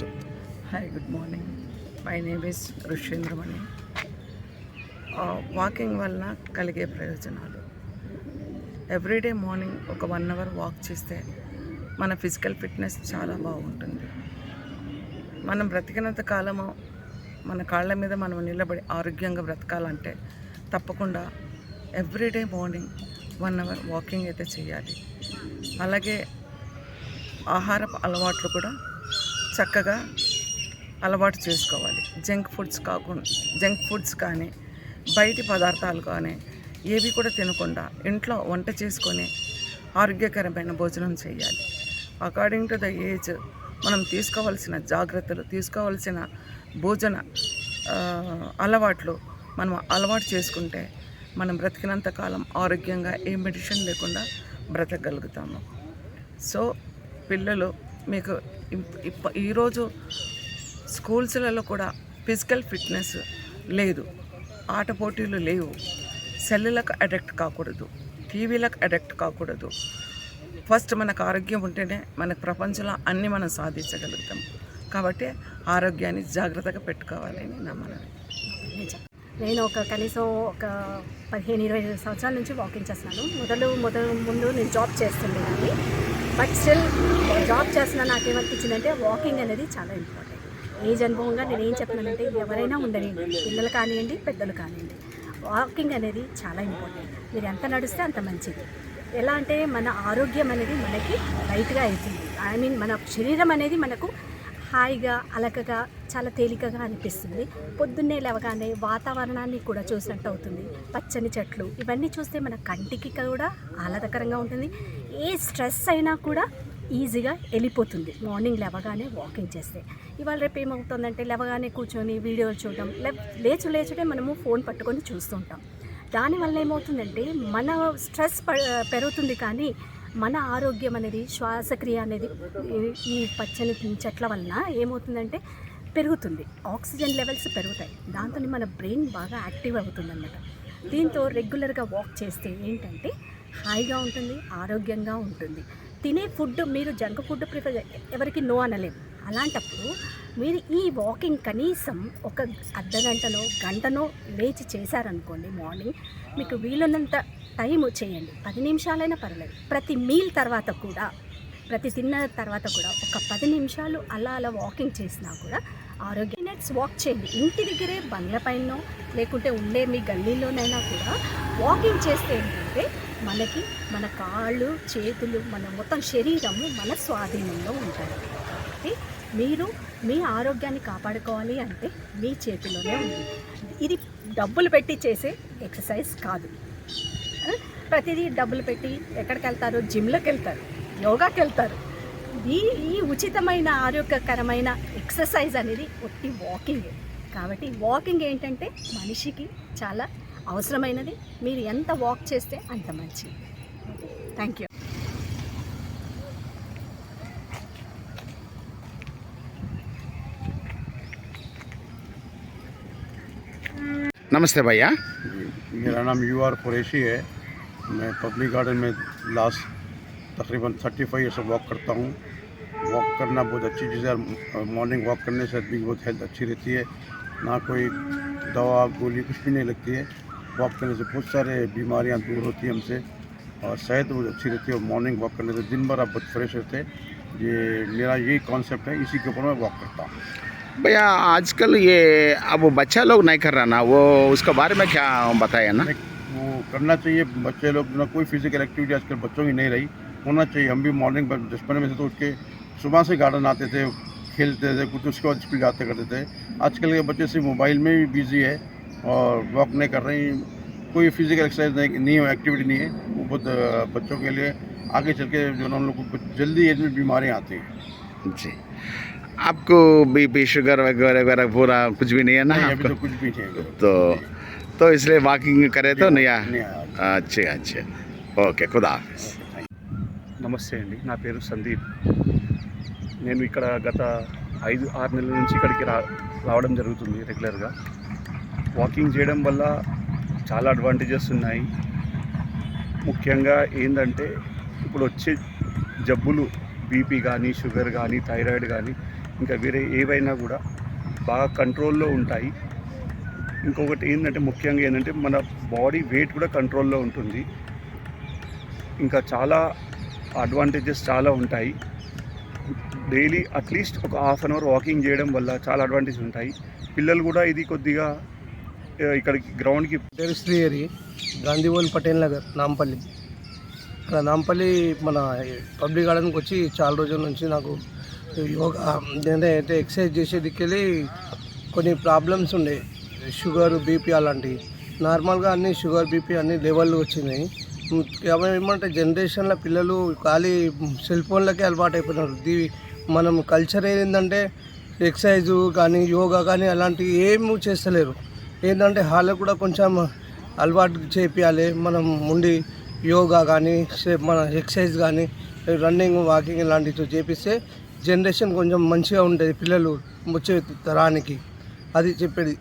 చెప్తాను hi good morning my name is Rishendramani walking వల్ల కలిగే ప్రయోజనాలు. ఎవ్రీడే మార్నింగ్ ఒక వన్ అవర్ వాక్ చేస్తే మన ఫిజికల్ ఫిట్నెస్ చాలా బాగుంటుంది. మనం బ్రతికినంత కాలము మన కాళ్ళ మీద మనం నిలబడి ఆరోగ్యంగా బ్రతకాలంటే తప్పకుండా everyday morning one hour walking అయితే చేయాలి. అలాగే ఆహారపు అలవాట్లు కూడా చక్కగా అలవాటు చేసుకోవాలి. జంక్ ఫుడ్స్ కాకుండా జంక్ ఫుడ్స్ కానీ బయటి పదార్థాలు కానీ ఏవి కూడా తినకుండా ఇంట్లో వంట చేసుకొని ఆరోగ్యకరమైన భోజనం చేయాలి. అకార్డింగ్ టు ద ఏజ్ మనం తీసుకోవాల్సిన జాగ్రత్తలు తీసుకోవాల్సిన భోజన అలవాట్లు మనం అలవాటు చేసుకుంటే మనం బ్రతికినంత కాలం ఆరోగ్యంగా ఏ మెడిసిన్ లేకుండా బ్రతకగలుగుతాము. సో పిల్లలు మీకు ఈరోజు స్కూల్స్లలో కూడా ఫిజికల్ ఫిట్నెస్ లేదు. ఆట పోటీలు లేవు. సెల్లులకు అడక్ట్ కాకూడదు. టీవీలకు అడక్ట్ కాకూడదు. ఫస్ట్ మనకు ఆరోగ్యం ఉంటేనే మనకు ప్రపంచంలో అన్నీ మనం సాధించగలుగుతాం. కాబట్టి ఆరోగ్యాన్ని జాగ్రత్తగా పెట్టుకోవాలని నా మనవి. నిజం. నేను ఒక కనీసం ఒక పదిహేను ఇరవై సంవత్సరాల నుంచి వాకింగ్ చేస్తున్నాను. మొదలు మొదలు ముందు నేను జాబ్ చేస్తుండేదాన్ని. బట్ స్టిల్ జాబ్ చేస్తున్నా నాకేమనిపించిందంటే వాకింగ్ అనేది చాలా ఇంపార్టెంట్. ఏజ్ అనుభవంగా నేను ఏం చెప్తున్నానంటే ఎవరైనా ఉండనివ్వండి పిల్లలు కానివ్వండి పెద్దలు కానివ్వండి వాకింగ్ అనేది చాలా ఇంపార్టెంట్. మీరు ఎంత నడిస్తే అంత మంచిది. ఎలా అంటే మన ఆరోగ్యం అనేది మనకి రైట్గా అవుతుంది ఐ మీన్ మన శరీరం అనేది మనకు హాయిగా అలకగా చాలా తేలికగా అనిపిస్తుంది. పొద్దున్నే లేవగానే వాతావరణాన్ని కూడా చూసినట్టు అవుతుంది. పచ్చని చెట్లు ఇవన్నీ చూస్తే మన కంటికి కూడా ఆహ్లాదకరంగా ఉంటుంది. ఏ స్ట్రెస్ అయినా కూడా ఈజీగా వెళ్ళిపోతుంది. మార్నింగ్ లేవగానే వాకింగ్ చేస్తే. ఇవాళ రేపు ఏమవుతుందంటే లేవగానే కూర్చొని వీడియోలు చూడడం లే లేచు లేచుడే మనము ఫోన్ పట్టుకొని చూస్తుంటాం దానివల్ల ఏమవుతుందంటే మన స్ట్రెస్ ప పెరుగుతుంది కానీ మన ఆరోగ్యం అనేది శ్వాసక్రియ అనేది ఈ పచ్చని చెట్ల వలన ఏమవుతుందంటే పెరుగుతుంది. ఆక్సిజన్ లెవెల్స్ పెరుగుతాయి. దాంతో మన బ్రెయిన్ బాగా యాక్టివ్ అవుతుంది అనమాట దీంతో రెగ్యులర్గా వాక్ చేస్తే ఏంటంటే హాయిగా ఉంటుంది ఆరోగ్యంగా ఉంటుంది. తినే ఫుడ్ మీరు జంక్ ఫుడ్ ప్రిఫర్ ఎవరికి నో అనలేము అలాంటప్పుడు మీరు ఈ వాకింగ్ కనీసం ఒక అర్ధ గంటనో గంటనో లేచి చేశారనుకోండి మార్నింగ్ మీకు వీలున్నంత టైం చేయండి. పది నిమిషాలైనా పర్లేదు ప్రతి మీల్ తర్వాత కూడా ప్రతి తిన్న తర్వాత కూడా ఒక పది నిమిషాలు అలా అలా వాకింగ్ చేసినా కూడా ఆరోగ్య మినిట్స్ వాక్ చేయండి. ఇంటి దగ్గరే బంగ్ల పైన లేకుంటే ఉండే మీ గల్లీలోనైనా కూడా వాకింగ్ చేస్తే ఏంటంటే మనకి మన కాళ్ళు చేతులు మన మొత్తం శరీరము మన స్వాధీనంలో ఉంటాయి. కాబట్టి మీరు మీ ఆరోగ్యాన్ని కాపాడుకోవాలి అంటే మీ చేతిలోనే ఉంది. ఇది డబ్బులు పెట్టి చేసే ఎక్సర్సైజ్ కాదు. ప్రతిదీ డబ్బులు పెట్టి ఎక్కడికి వెళ్తారు? జిమ్లోకి వెళ్తారు. యోగాకి వెళ్తారు ఈ ఈ ఉచితమైన ఆరోగ్యకరమైన ఎక్సర్సైజ్ అనేది ఒట్టి వాకింగ్ కాబట్టి వాకింగ్ ఏంటంటే మనిషికి చాలా అవసరమైనది మీరు ఎంత వాక్ చేస్తే అంత మంచిది థ్యాంక్ యూ నమస్తే భయ్యా मेरा नाम यू आर कुरैशी है मैं पब्लिक गार्डन में लास्ट तकरीबन थर्टी फाइव ईयर से वॉक करता हूँ। वॉक करना बहुत अच्छी चीज़ है। मॉर्निंग वॉक करने से आदमी की बहुत हेल्थ अच्छी रहती है। ना कोई दवा गोली कुछ भी नहीं लगती है। वॉक करने से बहुत सारे बीमारियाँ दूर होती हैं हमसे और सेहत बहुत अच्छी रहती है और मॉर्निंग वॉक करने से दिन भर आप बहुत फ्रेश रहते हैं। ये मेरा यही कॉन्सेप्ट है। इसी के ऊपर मैं वॉक करता हूँ। भैया आजकल ये अब बच्चा लोग नहीं कर रहा ना? वो उसके बारे में क्या बताया ना? वो करना चाहिए। बच्चे लोग ना कोई फ़िज़िकल एक्टिविटी आजकल बच्चों की नहीं रही। होना चाहिए। हम भी मॉर्निंग बचपन में से तो उठ के सुबह से गार्डन आते थे खेलते थे कुछ उसके बाद स्कूल जाते करते थे। आजकल के बच्चे सिर्फ़ मोबाइल में भी बिज़ी है और वॉक नहीं कर रहे हैं। कोई फ़िज़िकल एक्सरसाइज नहीं नहीं है एक्टिविटी नहीं है। वो बहुत बच्चों के लिए आगे चल के जो ना उन लोग को जल्दी एज में बीमारियाँ आती हैं। जी। आपको बीपी शुगर वगैरह वगैरह पूरा कुछ भी नहीं है ना नहीं, अभी तो कुछ भी नहीं है। तो तो इसलिए वॉकिंग करे तो नहीं अच्छा अच्छा। ओके खुदा हाफिज़। నమస్తే అండి. నా పేరు సందీప్. నేను ఇక్కడ గత ఐదు ఆరు నెలల నుంచి ఇక్కడికి రా రావడం జరుగుతుంది రెగ్యులర్గా. వాకింగ్ చేయడం వల్ల చాలా అడ్వాంటేజెస్ ఉన్నాయి. ముఖ్యంగా ఏంటంటే ఇప్పుడు వచ్చే జబ్బులు బీపీ కానీ షుగర్ కానీ థైరాయిడ్ కానీ ఇంకా వేరే ఏవైనా కూడా బాగా కంట్రోల్లో ఉంటాయి. ఇంకొకటి ఏంటంటే ముఖ్యంగా ఏంటంటే మన బాడీ వెయిట్ కూడా కంట్రోల్లో ఉంటుంది. ఇంకా చాలా అడ్వాంటేజెస్ చాలా ఉంటాయి. డైలీ అట్లీస్ట్ ఒక హాఫ్ అన్ అవర్ వాకింగ్ చేయడం వల్ల చాలా అడ్వాంటేజ్ ఉంటాయి. పిల్లలు కూడా ఇది కొద్దిగా ఇక్కడికి గ్రౌండ్కి పేరు శ్రీహరి గాంధీవోల్ పటేల్ నగర్ నాంపల్లి. ఇక్కడ నాంపల్లి మన పబ్లిక్ గార్డెన్కి వచ్చి చాలా రోజుల నుంచి నాకు యోగా అంటే ఎక్సర్సైజ్ చేసే దిక్కెళ్ళి కొన్ని ప్రాబ్లమ్స్ ఉండే. షుగర్ బీపీ అలాంటివి. నార్మల్గా అన్ని షుగర్ బీపీ అన్ని లెవెల్ వచ్చినాయి. ఏమంటే జనరేషన్లో పిల్లలు ఖాళీ సెల్ ఫోన్లకే అలవాటు అయిపోయినారు దీ మనం కల్చర్ ఏంటంటే ఎక్సర్సైజ్ కానీ యోగా కానీ అలాంటివి ఏమీ చేస్తలేరు. ఏంటంటే వాళ్ళకు కూడా కొంచెం అలవాటు చేపించాలి మనం ఉండి యోగా కానీ మన ఎక్సర్సైజ్ కానీ రన్నింగ్ వాకింగ్ ఇలాంటివి చేపిస్తే జనరేషన్ కొంచెం మంచిగా ఉంటుంది పిల్లలు వచ్చే తరానికి. అది చెప్పేది.